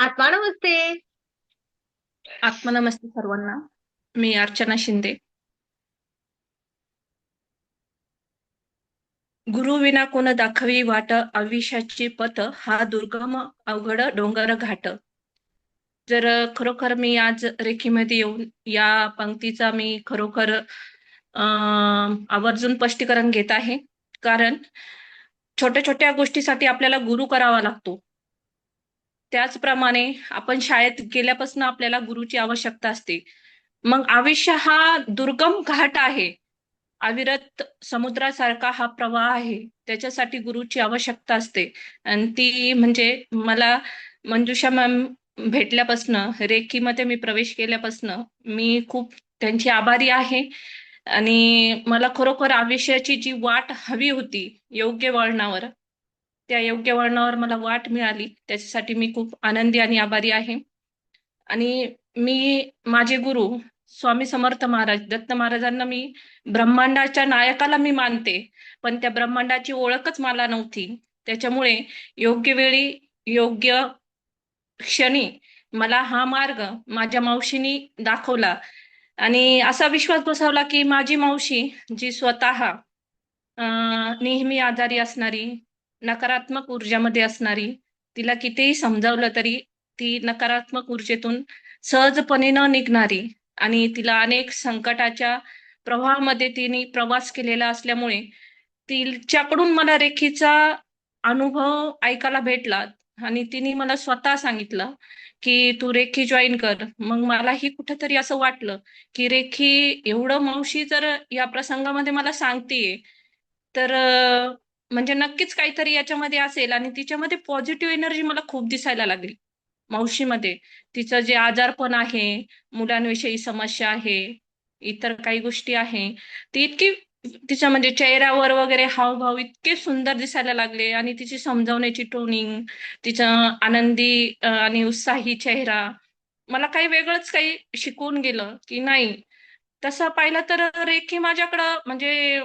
आत्मा नमस्ते आत्मनमस्ते सर्वांना. मी अर्चना शिंदे. गुरु विना कोण दाखवी वाट आयुष्याची पथ हा दुर्गम अवघड डोंगर घाट. जर खरोखर मी आज रेखीमध्ये येऊन या पंक्तीचा मी खरोखर आवर्जून स्पष्टीकरण घेत आहे. कारण छोट्या छोट्या गोष्टीसाठी आपल्याला गुरु करावा लागतो. त्याचप्रमाणे आपण शाळेत गेल्यापासून आपल्याला गुरुची आवश्यकता असते. मग आयुष्य हा दुर्गम घाट आहे. अविरत समुद्रासारखा हा प्रवाह आहे. त्याच्यासाठी गुरुची आवश्यकता असते. आणि ती म्हणजे मला मंजुषा मॅम भेटल्यापासनं रेखीमध्ये मी प्रवेश केल्यापासनं मी खूप त्यांची आभारी आहे. आणि मला खरोखर आयुष्याची जी वाट हवी होती योग्य वळणावर त्या योग्य वळणावर मला वाट मिळाली. त्याच्यासाठी मी खूप आनंदी आणि आभारी आहे. आणि मी माझे गुरु स्वामी समर्थ महाराज दत्त महाराजांना मी ब्रह्मांडाच्या नायकाला मी मानते पण त्या ब्रह्मांडाची ओळखच मला नव्हती. त्याच्यामुळे योग्य वेळी योग्य क्षणी मला हा मार्ग माझ्या मावशीनी दाखवला. आणि असा विश्वास बसवला की माझी मावशी जी स्वतः नेहमी आजारी असणारी नकारात्मक ऊर्जामध्ये असणारी तिला कितीही समजावलं तरी ती नकारात्मक ऊर्जेतून सहजपणे न निघणारी आणि तिला अनेक संकटाच्या प्रवाहामध्ये तिने प्रवास केलेला असल्यामुळे तिच्याकडून मला रेखीचा अनुभव ऐकायला भेटला आणि तिने मला स्वतः सांगितलं की तू रेखी जॉईन कर. मग मलाही कुठेतरी असं वाटलं की रेखी एवढं मावशी जर या प्रसंगामध्ये मला सांगतेय तर म्हणजे नक्कीच काहीतरी याच्यामध्ये असेल आणि तिच्यामध्ये पॉझिटिव्ह एनर्जी मला खूप दिसायला लागली. मावशीमध्ये. तिचं जे आजारपण आहे मुलांविषयी समस्या आहे इतर काही गोष्टी आहे ती इतकी तिच्या म्हणजे चेहऱ्यावर वगैरे हावभाव इतके सुंदर दिसायला लागले आणि तिची समजावण्याची टोनिंग तिचा आनंदी आणि उत्साही चेहरा मला काही वेगळंच काही शिकवून गेलं की नाही. तसं पाहिलं तर रेखी माझ्याकडं म्हणजे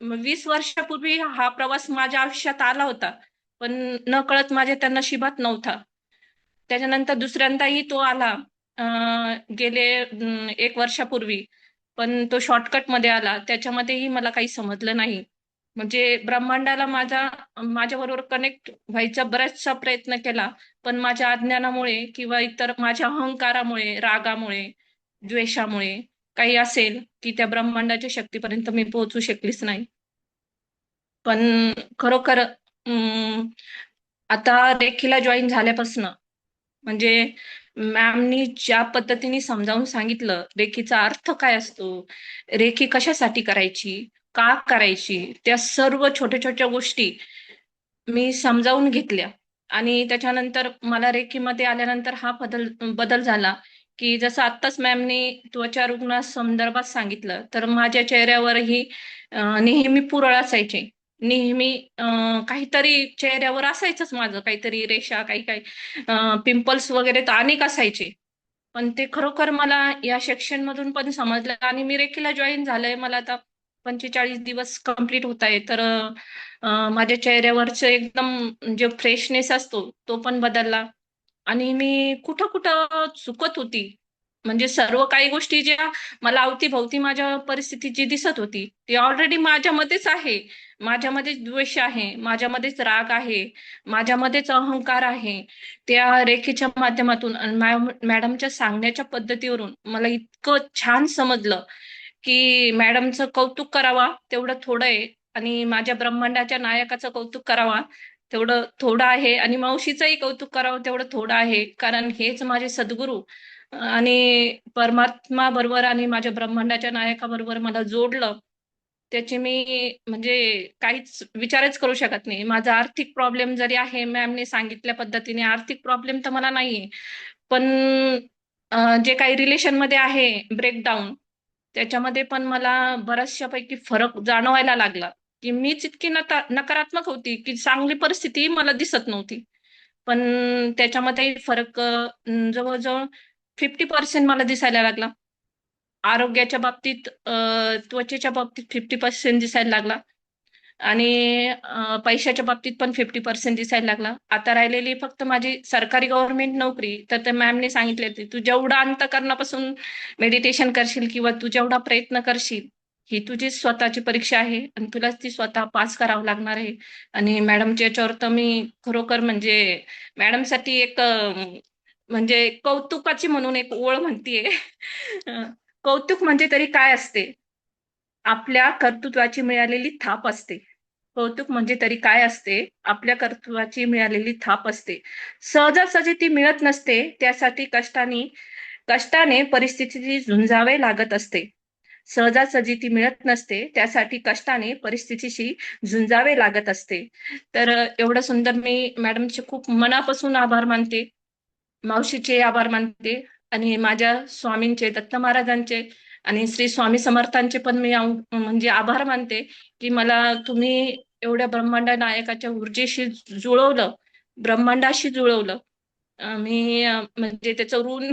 वीस वर्षापूर्वी हा प्रवास माझ्या आयुष्यात आला होता. पण न कळत माझ्या त्या नशिबात नव्हता. त्याच्यानंतर दुसऱ्यांदाही तो आला. गेले एक वर्षापूर्वी. पण तो शॉर्टकटमध्ये आला. त्याच्यामध्येही मला काही समजलं नाही. म्हणजे ब्रह्मांडाला माझा माझ्याबरोबर कनेक्ट व्हायचा बराचसा प्रयत्न केला. पण माझ्या अज्ञानामुळे किंवा इतर माझ्या अहंकारामुळे रागामुळे द्वेषामुळे काही असेल की त्या ब्रह्मांडाच्या शक्तीपर्यंत मी पोहोचू शकलीच नाही. पण खरोखर आता रेखीला जॉईन झाल्यापासून म्हणजे मॅमनी ज्या पद्धतीने समजावून सांगितलं रेखीचा अर्थ काय असतो? रेखी कशासाठी करायची? का करायची? त्या सर्व छोट्या छोट्या गोष्टी मी समजावून घेतल्या. आणि त्याच्यानंतर मला रेखीमध्ये आल्यानंतर हा बदल बदल झाला. की जसं आत्ताच मॅमनी त्वचा रुग्णा संदर्भात सांगितलं तर माझ्या चेहऱ्यावरही नेहमी पुरळ असायचे. नेहमी काहीतरी चेहऱ्यावर असायचंच माझं काहीतरी रेषा काही काही पिंपल्स वगैरे तर अनेक असायचे. पण ते खरोखर मला या सेक्शन मधून पण समजलं आणि मी रेखीला जॉईन झालंय. मला आता पंचेचाळीस दिवस कंप्लीट होत आहे. तर माझ्या चेहऱ्यावरच एकदम म्हणजे जो फ्रेशनेस असतो तो पण बदलला. आणि मी कुठं कुठं चुकत होती. म्हणजे सर्व काही गोष्टी ज्या मला अवतीभोवती माझ्या परिस्थिती जी दिसत होती ती ऑलरेडी माझ्यामध्येच आहे. माझ्यामध्येच द्वेष आहे माझ्यामध्येच राग आहे माझ्यामध्येच अहंकार आहे. त्या रेखेच्या माध्यमातून मॅडमच्या सांगण्याच्या पद्धतीवरून मला इतकं छान समजलं की मॅडमचं कौतुक करावा तेवढं थोडं आहे आणि माझ्या ब्रह्मांडाच्या नायकाचं कौतुक करावा तेवढं थोडं आहे. आणि मावशीचंही कौतुक करावं तेवढं थोडं आहे. कारण हेच माझे सद्गुरू. आणि परमात्मा बरोबर आणि माझ्या ब्रह्मांडाच्या नायकाबरोबर मला जोडलं त्याचे मी म्हणजे काहीच विचारच करू शकत नाही. माझा आर्थिक प्रॉब्लेम जरी आहे मॅमने सांगितल्या पद्धतीने आर्थिक प्रॉब्लेम तर मला नाहीये. पण जे काही रिलेशनमध्ये आहे ब्रेकडाऊन त्याच्यामध्ये पण मला बऱ्याचशा पैकी फरक जाणवायला लागला. की मीच इतकी नकारात्मक होती की चांगली परिस्थिती मला दिसत नव्हती. पण त्याच्यामध्ये फरक जवळजवळ फिफ्टी पर्सेंट मला दिसायला लागला. आरोग्याच्या बाबतीत त्वचेच्या बाबतीत फिफ्टी पर्सेंट दिसायला लागला. आणि पैशाच्या बाबतीत पण फिफ्टी पर्सेंट दिसायला लागला. आता राहिलेली फक्त माझी सरकारी गव्हर्नमेंट नोकरी तर त्या मॅमने सांगितले तू जेवढा अंतकरणापासून मेडिटेशन करशील किंवा तू जेवढा प्रयत्न करशील ही तुझी स्वतःची परीक्षा आहे आणि तुलाच ती स्वतः पास करावं लागणार आहे. आणि मॅडमच्या याच्यावर तर मी खरोखर म्हणजे मॅडमसाठी एक म्हणजे कौतुकाची म्हणून एक ओळ म्हणतीये. कौतुक म्हणजे तरी काय असते? आपल्या कर्तृत्वाची मिळालेली थाप असते. कौतुक म्हणजे तरी काय असते? आपल्या कर्तृत्वाची मिळालेली थाप असते. सहजासहजी ती मिळत नसते त्यासाठी कष्टाने कष्टाने परिस्थितीची झुंजावे लागत असते. सहजासहजी ती मिळत नसते त्यासाठी कष्टाने परिस्थितीशी झुंजावे लागत असते. तर एवढं सुंदर मी मॅडमचे खूप मनापासून आभार मानते मावशीचे आभार मानते आणि माझ्या स्वामींचे दत्त महाराजांचे आणि श्री स्वामी समर्थांचे पण मी म्हणजे आभार मानते की मला तुम्ही एवढ्या ब्रह्मांड नायकाच्या ऊर्जेशी जुळवलं ब्रह्मांडाशी जुळवलं. मी म्हणजे त्याचं ऋण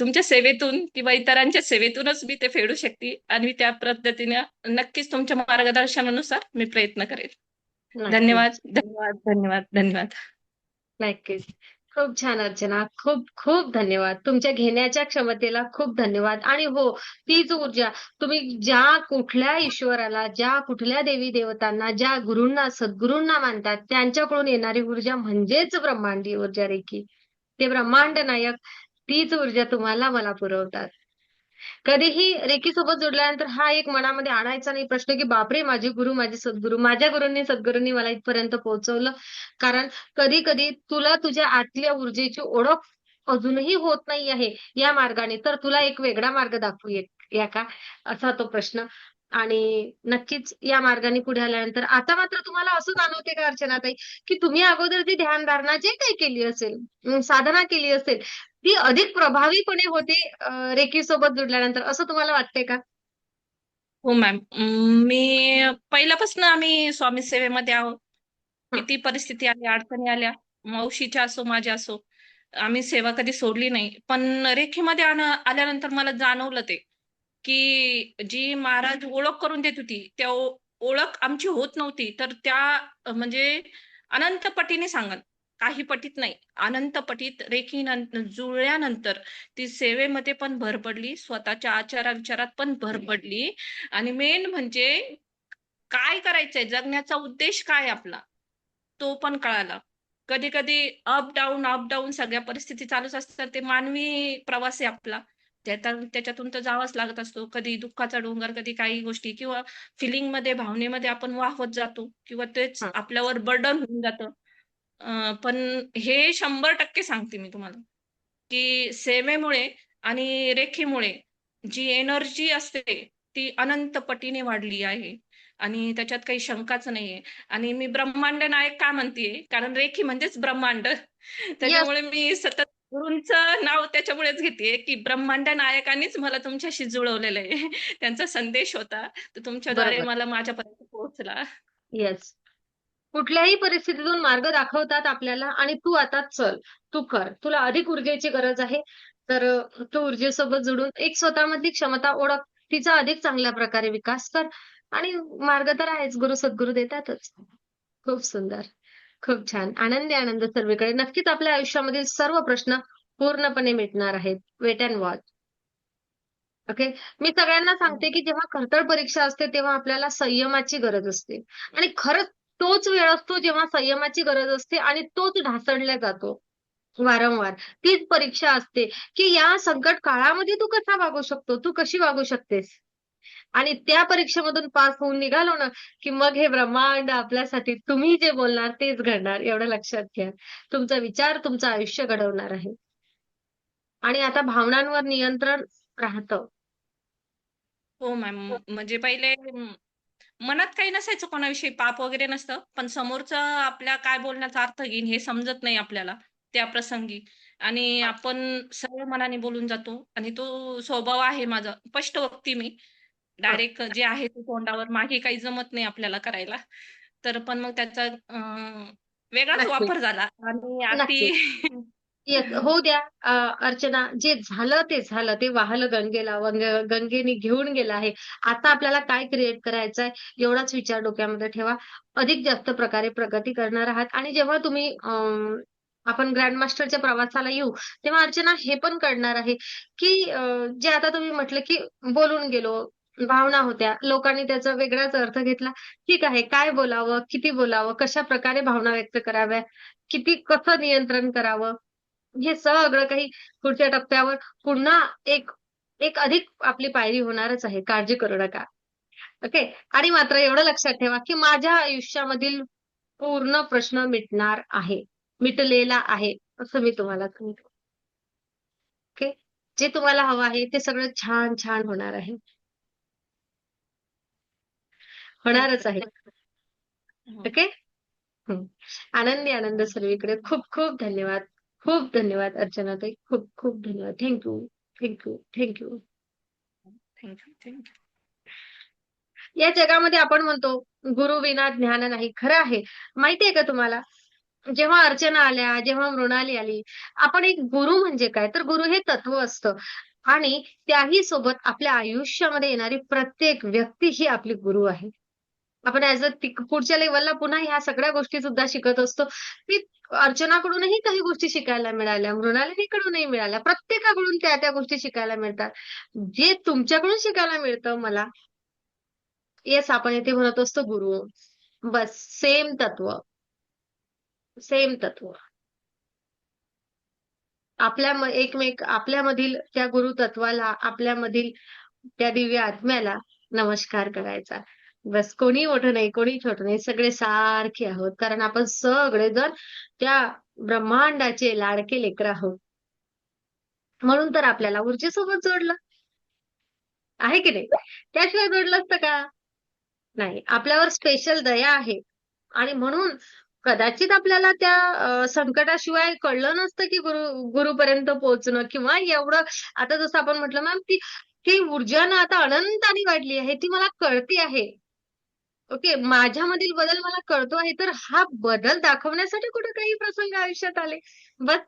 तुमच्या सेवेतून किंवा इतरांच्या सेवेतूनच मी ते फेडू शकते आणि मी त्या पद्धतीने नक्कीच तुमच्या मार्गदर्शनानुसार मी प्रयत्न करेल. धन्यवाद धन्यवाद धन्यवाद धन्यवाद. नक्कीच. खूप छान अर्चना खूप खूप धन्यवाद. तुमच्या घेण्याच्या क्षमतेला खूप धन्यवाद. आणि हो तीच ऊर्जा तुम्ही ज्या कुठल्या ईश्वराला ज्या कुठल्या देवी देवतांना ज्या गुरूंना सद्गुरूंना मानतात त्यांच्याकडून येणारी ऊर्जा म्हणजेच ब्रह्मांडी ऊर्जा रेखी ते ब्रह्मांड नायक तीच ऊर्जा तुम्हाला मला पुरवतात कधीही रेकी सोबत जोडल्यानंतर हा एक मनामध्ये आणायचा नाही. प्रश्न की बापरे माझे गुरु माझे सद्गुरू माझ्या गुरूंनी सद्गुरूंनी मला इथपर्यंत पोहोचवलं. कारण कधी कधी तुला तुझ्या आतल्या ऊर्जेची ओळख अजूनही होत नाही आहे या मार्गाने. तर तुला एक वेगळा मार्ग दाखवू ये- या का? असा तो प्रश्न. आणि नक्कीच या मार्गाने पुढे आल्यानंतर आता मात्र तुम्हाला असं जाणवते का अर्चनाताई की तुम्ही अगोदर जी ध्यानधारणा जे काही केली असेल साधना केली असेल ती अधिक प्रभावीपणे होते रेकी सोबत जोडल्यानंतर. असं तुम्हाला वाटतंय का? हो मॅम मी पहिल्यापासून आम्ही स्वामी सेवेमध्ये आहोत. किती परिस्थिती आली अडचणी आल्या मावशीच्या असो माझ्या असो आम्ही सेवा कधी सोडली नाही. पण रेखीमध्ये आल्यानंतर मला जाणवलं ते की जी महाराज ओळख करून देत होती त्या ओळख आमची होत नव्हती. तर त्या म्हणजे अनंत पटीने सांगन काही पटीत नाही. अनंत पटीत रेखी जुळल्यानंतर ती सेवेमध्ये पण भर पडली स्वतःच्या आचारा विचारात पण भर पडली आणि मेन म्हणजे काय करायचंय? जगण्याचा उद्देश काय आपला? तो पण कळाला. कधी कधी अप डाऊन अप डाऊन सगळ्या परिस्थिती चालूच असतात. ते मानवी प्रवास आहे आपला. त्याच्यातून तर जावंच लागत असतो. कधी दुःखाचा डोंगर कधी काही गोष्टी किंवा फिलिंगमध्ये भावनेमध्ये आपण वाहवत जातो. किंवा तेच. आपल्यावर बर्डन होऊन जातं. पण हे शंभर टक्के सांगते मी तुम्हाला की सेवेमुळे आणि रेखीमुळे जी एनर्जी असते ती अनंत पटीने वाढली आहे. आणि त्याच्यात काही शंकाच नाहीये. आणि मी ब्रह्मांड नायक का म्हणतेय? कारण रेखी म्हणजेच ब्रह्मांड. त्याच्यामुळे मी सतत गुरूंचं नाव त्याच्यामुळेच घेते की ब्रह्मांड नायकांनीच मला तुमच्याशी जुळवलेलं आहे. त्यांचा संदेश होता. तर तुमच्याद्वारे. मला माझ्यापर्यंत पोहोचला. येस कुठल्याही परिस्थितीतून मार्ग दाखवतात आपल्याला आणि तू आता चल तू कर. तुला अधिक ऊर्जेची गरज आहे. तर तू ऊर्जेसोबत जुडून एक स्वतःमधली क्षमता ओळख तिचा अधिक चांगल्या प्रकारे विकास कर. आणि मार्ग तर आहेच गुरु सद्गुरु देतातच. खूप सुंदर. खूप छान. आनंदी आनंद सर्वीकडे. नक्कीच आपल्या आयुष्यामधील सर्व प्रश्न पूर्णपणे मिटणार आहेत. वेट अँड वॉच ओके मी सगळ्यांना सांगते की जेव्हा खरतर परीक्षा असते तेव्हा आपल्याला संयमाची गरज असते. आणि खरंच तोच वेळ असतो जेव्हा संयमाची गरज असते आणि तोच ढासळला जातो. वारंवार तीच परीक्षा असते की या संकट काळामध्ये तू कसा वागू शकतो? तू कशी वागू शकतेस? आणि त्या परीक्षेमधून पास होऊन निघालो ना की मग हे ब्रह्मांड आपल्यासाठी तुम्ही जे बोलणार तेच घडणार. एवढं लक्षात घ्या. तुमचा विचार तुमचं आयुष्य घडवणार आहे. आणि आता भावनांवर नियंत्रण राहतं. हो मॅम. म्हणजे पहिले मनात काही नसायचं कोणाविषयी पाप वगैरे नसतं. पण समोरचं आपल्या काय बोलण्याचा अर्थ घेईन हे समजत नाही आपल्याला त्या प्रसंगी. आणि आपण सरळ मनाने बोलून जातो. आणि तो स्वभाव आहे माझा. स्पष्ट वक्ती मी. डायरेक्ट जे आहे ते तोंडावर. मागे काही जमत नाही आपल्याला करायला. तर पण मग त्याचा वेगळाच. वापर झाला. आणि येस होऊ द्या अर्चना जे झालं ते झालं ते वाहलं गंगेला वंग- गंगेने घेऊन गेलं आहे. आता आपल्याला काय क्रिएट करायचंय एवढाच विचार डोक्यामध्ये ठेवा. अधिक जास्त प्रकारे प्रगती करणार आहात. आणि जेव्हा तुम्ही अं, आपण ग्रँडमास्टरच्या प्रवासाला येऊ तेव्हा अर्चना हे पण कळणार आहे की जे आता तुम्ही म्हटलं की बोलून गेलो भावना होत्या लोकांनी त्याचा वेगळाच अर्थ घेतला. ठीक आहे काय बोलावं किती बोलावं कशा प्रकारे भावना व्यक्त कराव्या किती कसं नियंत्रण करावं हे सगळं काही पुढच्या टप्प्यावर पुन्हा एक एक अधिक आपली पायरी होणारच आहे काळजी करू नका. ओके? आणि मात्र एवढं लक्षात ठेवा की माझ्या आयुष्यामधील पूर्ण प्रश्न मिटणार आहे मिटलेला आहे असं मी तुम्हाला सांगतो. ओके? जे तुम्हाला हवं आहे ते सगळं छान छान होणार आहे. होणारच आहे. ओके? हम्म. आनंदी आनंद सर्वीकडे. खूप खूप धन्यवाद. खूप धन्यवाद अर्चना ताई. खूप खूप धन्यवाद. Thank you thank you thank you thank you thank you या जगामध्ये आपण म्हणतो गुरु विना ज्ञान नाही खरं आहे. माहितीये का तुम्हाला? जेव्हा अर्चना आल्या जेव्हा मृणाली आली आपण एक गुरु म्हणजे काय? तर गुरु हे तत्व असतं. आणि त्याही सोबत आपल्या आयुष्यामध्ये येणारी प्रत्येक व्यक्ती ही आपली गुरु आहे. आपण ऍज अ पुढच्या लेवलला पुन्हा ह्या सगळ्या गोष्टी सुद्धा शिकत असतो. की अर्चनाकडूनही काही गोष्टी शिकायला मिळाल्या मृणालिनीकडूनही मिळाल्या. प्रत्येकाकडून त्या त्या गोष्टी शिकायला मिळतात. जे तुमच्याकडून शिकायला मिळतं मला येस आपण येथे म्हणत असतो गुरु. बस सेम तत्व. सेम तत्व. आपल्या एकमेक आपल्यामधील त्या गुरु तत्वाला आपल्यामधील त्या दिव्य आत्म्याला नमस्कार करायचा. बस कोणी मोठं नाही कोणी छोटं नाही सगळे सारखे आहोत. कारण आपण सगळेजण त्या ब्रह्मांडाचे लाडके लेकर आहोत. म्हणून तर आपल्याला ऊर्जेसोबत जोडलं. आहे की नाही? त्याशिवाय जोडलं असतं का? नाही. आपल्यावर स्पेशल दया आहे. आणि म्हणून कदाचित आपल्याला त्या संकटाशिवाय कळलं नसतं की गुरु गुरुपर्यंत पोहोचणं किंवा एवढं आता जसं आपण म्हटलं मॅम ती ती ऊर्जा ना आता अनंताने वाढली आहे ती मला कळती आहे. ओके माझ्यामधील बदल मला कळतो आहे तर हा बदल दाखवण्यासाठी कुठे काही प्रसंग आयुष्यात आले? बस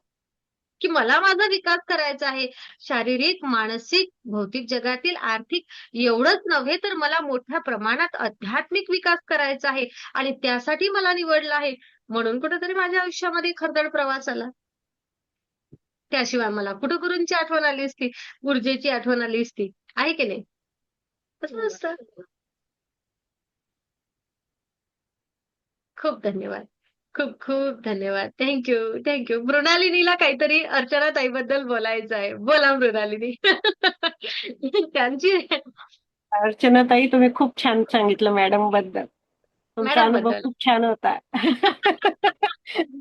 की मला माझा विकास करायचा आहे. शारीरिक मानसिक भौतिक जगातील आर्थिक एवढंच नव्हे तर मला मोठ्या प्रमाणात आध्यात्मिक विकास करायचा आहे आणि त्यासाठी मला निवडलं आहे. म्हणून कुठेतरी माझ्या आयुष्यामध्ये खरदड प्रवास आला. त्याशिवाय मला कुठं गुरूंची आठवण आली असती? ऊर्जेची आठवण आली असती? आहे की नाही? तसं असतं. खूप धन्यवाद. खूप खूप धन्यवाद. थँक्यू थँक्यू मृणालिनीला काहीतरी अर्चना ताईबद्दल बोलायचं आहे. बोला मृणालिनी. त्यांची अर्चनाताई तुम्ही खूप छान सांगितलं मॅडमबद्दल. तुमचा अनुभव. खूप छान होता.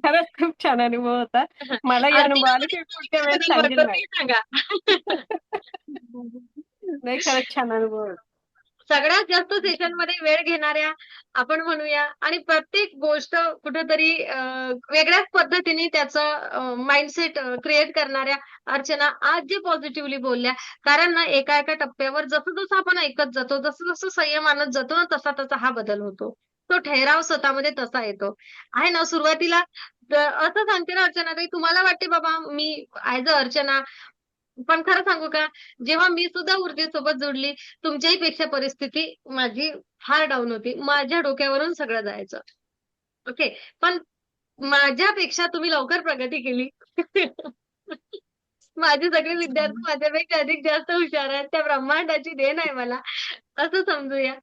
खरंच खूप छान अनुभव होता. मलाही अनुभव आले की पुढच्या वेळेस सांगेल बद्दल मॅडम सांगा. नाही खरंच छान अनुभव होता. सगळ्यात जास्त सेशनमध्ये वेळ घेणाऱ्या आपण म्हणूया. आणि प्रत्येक गोष्ट कुठेतरी वेगळ्याच पद्धतीने त्याचं माइंडसेट क्रिएट करणाऱ्या अर्चना आज जे पॉझिटिव्हली बोलल्या. कारण ना एका एका टप्प्यावर जसं जसं आपण ऐकत जातो जसं जसं संयम आणत जातो ना तसा तसा हा बदल होतो. तो ठेराव स्वतःमध्ये तसा येतो. आहे ना सुरुवातीला असं सांगते ना अर्चना ताई तुम्हाला वाटते बाबा मी ऍज अ अर्चना पण खरं सांगू का जेव्हा मी सुद्धा ऊर्जेसोबत जोडली तुमच्याही पेक्षा परिस्थिती माझी फार डाऊन होती. माझ्या डोक्यावरून सगळं जायचं. ओके पण माझ्यापेक्षा तुम्ही लवकर प्रगती केली. माझे सगळे विद्यार्थी माझ्यापेक्षा अधिक जास्त हुशार आहेत. त्या ब्रह्मांडाची देण आहे मला. असं समजूया.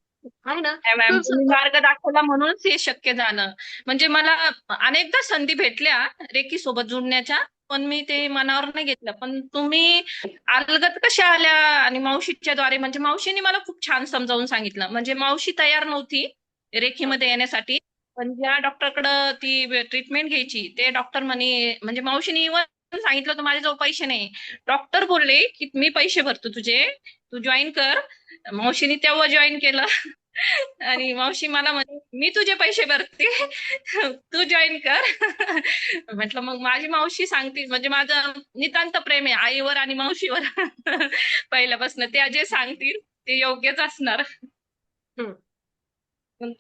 आहे ना? नाही मॅम. खूप तुम्ही सुंदर. मार्ग दाखवला म्हणूनच हे शक्य झालं. म्हणजे मला अनेकदा संधी भेटल्या रेकी सोबत जुडण्याच्या. पण मी ते मनावर नाही घेतलं. पण तुम्ही अलगत कशा आल्या आणि मावशीच्या द्वारे? म्हणजे मावशीने मला खूप छान समजावून सांगितलं. म्हणजे मावशी तयार नव्हती रेखीमध्ये येण्यासाठी. पण ज्या डॉक्टरकडं ती ट्रीटमेंट घ्यायची ते डॉक्टर म्हणे म्हणजे मावशीने इव्हन सांगितलं तर माझ्याजवळ पैसे नाही. डॉक्टर बोलले की मी पैसे भरतो तुझे. तू जॉईन कर. मावशीने तेव्हा जॉईन केलं. आणि मावशी मला म्हणे मी तुझे पैसे भरते तू जॉईन कर म्हटलं मग माझी मावशी सांगते म्हणजे माझं नितांत प्रेम आहे आईवर आणि मावशीवर पहिल्यापासून त्या जे सांगतील ते योग्यच असणार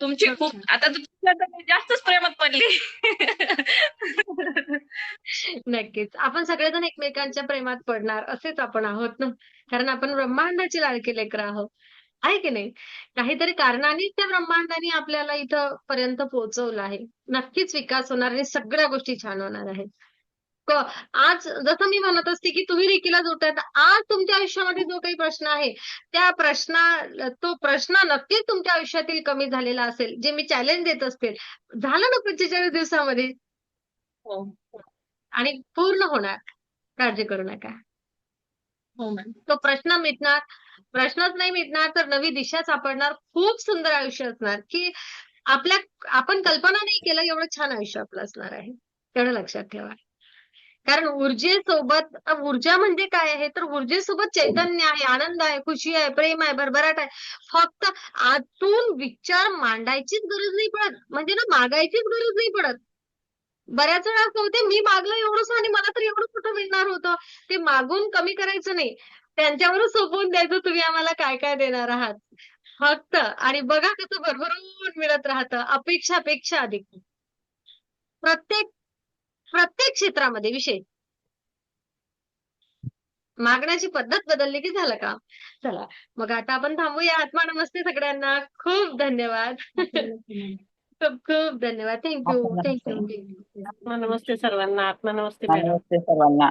तुमची खूप आता तुमच्या जास्तच प्रेमात पडली नक्कीच. आपण सगळेजण एकमेकांच्या प्रेमात पडणार असेच आपण आहोत ना. कारण आपण ब्रह्मांडाची लाडकी लेकरं आहोत. आहे की नाही? काहीतरी कारणानेच त्या ब्रह्मांडाने आपल्याला इथं पर्यंत पोहोचवलं आहे. नक्कीच विकास होणार आणि सगळ्या गोष्टी छान होणार आहेत. क आज जसं मी म्हणत असते, की तुम्ही रेकीला जुळताय, तर आज तुमच्या आयुष्यामध्ये जो काही प्रश्न आहे, त्या प्रश्ना तो प्रश्न नक्कीच तुमच्या आयुष्यातील कमी झालेला असेल. जे मी चॅलेंज देत असते. झालं ना 45 दिवसामध्ये हो. आणि पूर्ण होणार. काळजी करू नका. हो मॅम. तो प्रश्न मिटणार. प्रश्नच नाही मिटणार तर नवी दिशा सापडणार. खूप सुंदर आयुष्य असणार, की आपल्या आपण कल्पना नाही केलं एवढं छान आयुष्य आपलं असणार आहे. तेवढं लक्षात ठेवा. कारण ऊर्जेसोबत ऊर्जा म्हणजे काय आहे? तर ऊर्जेसोबत चैतन्य आहे, आनंद आहे, खुशी आहे, प्रेम आहे, भरभराट आहे. फक्त आतून विचार मांडायचीच गरज नाही पडत. म्हणजे ना मागायचीच गरज नाही पडत. बऱ्याच वेळा असं होते, मी मागलं एवढंच आणि मला तर एवढं कुठं मिळणार होतं. ते मागून कमी करायचं नाही. त्यांच्यावरच सोपवून द्यायचं तुम्ही आम्हाला काय-काय देणार आहात. फक्त आणि बघा कसं भरभरून मिळत राहतं. अपेक्षापेक्षा अधिक. प्रत्येक प्रत्येक क्षेत्रामध्ये विशेष. मागण्याची पद्धत बदलली की झालं का चला मग आता आपण थांबूया. आत्मा नमस्ते सगळ्यांना. खूप धन्यवाद. खूप खूप धन्यवाद. Thank you. Thank you. आत्मा नमस्ते सर्वांना. आत्मा नमस्ते मॅडम. नमस्ते सर्वांना